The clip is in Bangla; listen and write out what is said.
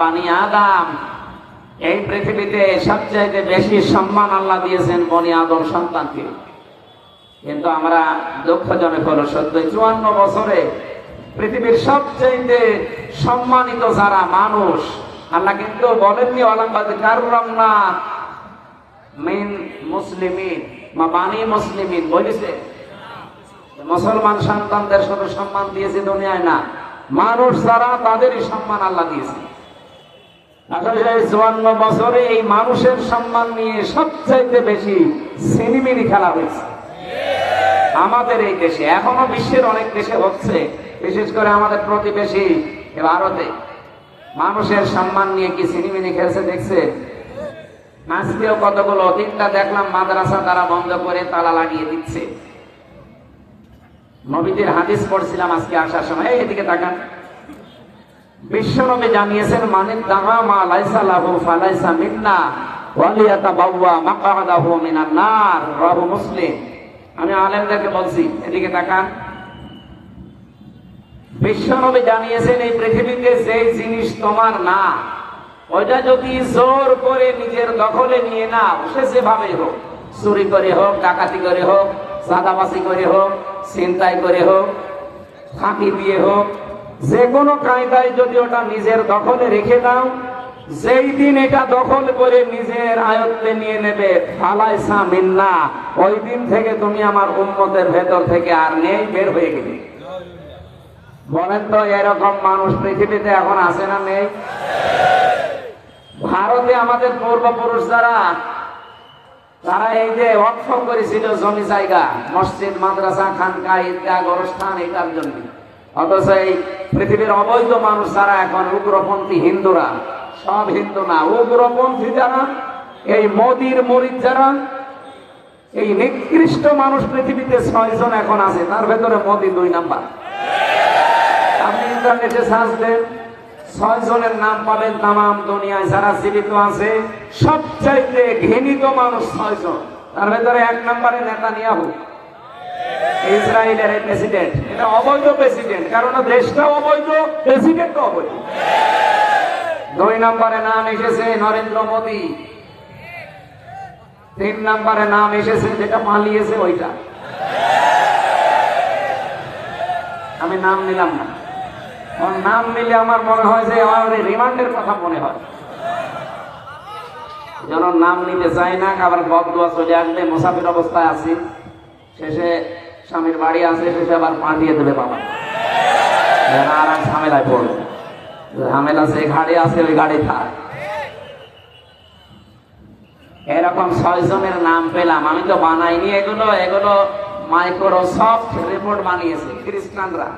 বানি আদম। এই পৃথিবীতে সবচাইতে বেশি সম্মান আল্লাহ দিয়েছেন বনি আদম সন্তানকে। কিন্তু আমরা দুঃখজনক হলো সত্য, চুয়ান্ন বছরে পৃথিবীর সবচাইতে সম্মানিত যারা মানুষ, আল্লাহ কিন্তু বলেননি আলামবাদ কাররামনা মিন মুসলিমিন বা বানি মুসলিমিন। বলেছে, মুসলমান সন্তানদের শুধু সম্মান দিয়েছে দুনিয়ায় না মানুষ যারা, তাদেরই সম্মান আল্লাহ দিয়েছে। চুয়ান্ন বছরে এই মানুষের সম্মান নিয়ে সবচাইতে বেশি খেলা হয়েছে। আমাদের এই দেশে, এখনও বিশ্বের অনেক দেশে হচ্ছে, বিশেষ করে আমাদের প্রতিবেশী ভারতে। মানুষের সম্মান নিয়ে কি সিনেমিনি খেলছে দেখছে? আজকেও কতগুলো তিনটা দেখলাম, মাদ্রাসা তারা বন্ধ করে তালা লাগিয়ে দিচ্ছে। নবীদের হাদিস পড়ছিলাম আজকে আসার সময়। এদিকে তাকান। বিশ্বনবী জানিয়েছেন মানে দামা আমি আলেমদেরকে বলছি, এদিকে তাকান। বিশ্বনবী জানিয়েছেন, এই পৃথিবীতে যে জিনিস তোমার না, ওইটা যদি জোর করে নিজের দখলে নিয়ে নাও, সে যেভাবে হোক, চুরি করে হোক, ডাকাতি করে হোক সাদাবাসি করে হোক ছিনতাই করে হোক, ফাঁকি দিয়ে হোক যে কোনো কায়দায় যদি ওটা নিজের দখলে রেখে দাও, যেই দিন এটা দখল করে নিজের আয়ত্তে নিয়ে নেবে ফালাই মিন্না, ওই দিন থেকে তুমি আমার উন্মতের ভেতর থেকে আর নেই, বের হয়ে গেলে। বলেন তো, এরকম মানুষ পৃথিবীতে এখন আছে না নেই? ভারতে আমাদের পূর্বপুরুষ যারা তারা এই যে অক্ষ করেছিল জমি জায়গা, মসজিদ, মাদ্রাসা, খানকা, ঈদগাহ, গোরস্থান, এটার জন্য। অথচ এই পৃথিবীর অবৈধ মানুষ যারা এখন, উগ্রপন্থী হিন্দুরা, সব হিন্দু না, উগ্রপন্থী যারা, এই মোদির মরিদ যারা, এই নিকৃষ্ট মানুষ পৃথিবীতে ছয় জন এখন আছে, তার ভেতরে মোদি দুই নাম্বার। আপনি ইন্টারনেটে সার্চ দেন ছয় জনের নাম পাবেন তামাম দুনিয়ায় যারা জীবিত আছে। সবচাইতে ঘৃণিত মানুষ ছয় জন। তার ভেতরে এক নম্বরে নেতা নিয়া হোক ইসরায়েলের এই প্রেসিডেন্ট। এটা অবৈধ প্রেসিডেন্ট। কারণ দেশটাও অবৈধ প্রেসিডেন্ট অবৈধ। দুই নম্বরে নাম এসেছে নরেন্দ্র মোদী। তিন নম্বরে নাম এসেছে যেটা পালিয়েছে ওইটা। আমি নাম নিলাম না। ওর নাম নিলে আমার মনে হয় যে আমার রিমান্ডের কথা মনে হয়। যেন নাম নিতে চাই না, আবার বদুয়া চলে আসবে মুসাফির অবস্থায় আছি। শেষে স্বামীর বাড়ি আছে, শেষে আবার পাঠিয়ে দেবে বাবা। আর এক ঝামেলায় পড়বে ঝামেলা যে গাড়ি আছে, ওই গাড়ি থাক। এরকম ছয় জনের নাম পেলাম। আমি তো বানাইনি এগুলো এগুলো মাইক্রোসফট রিপোর্ট বানিয়েছে, খ্রিস্টানরা।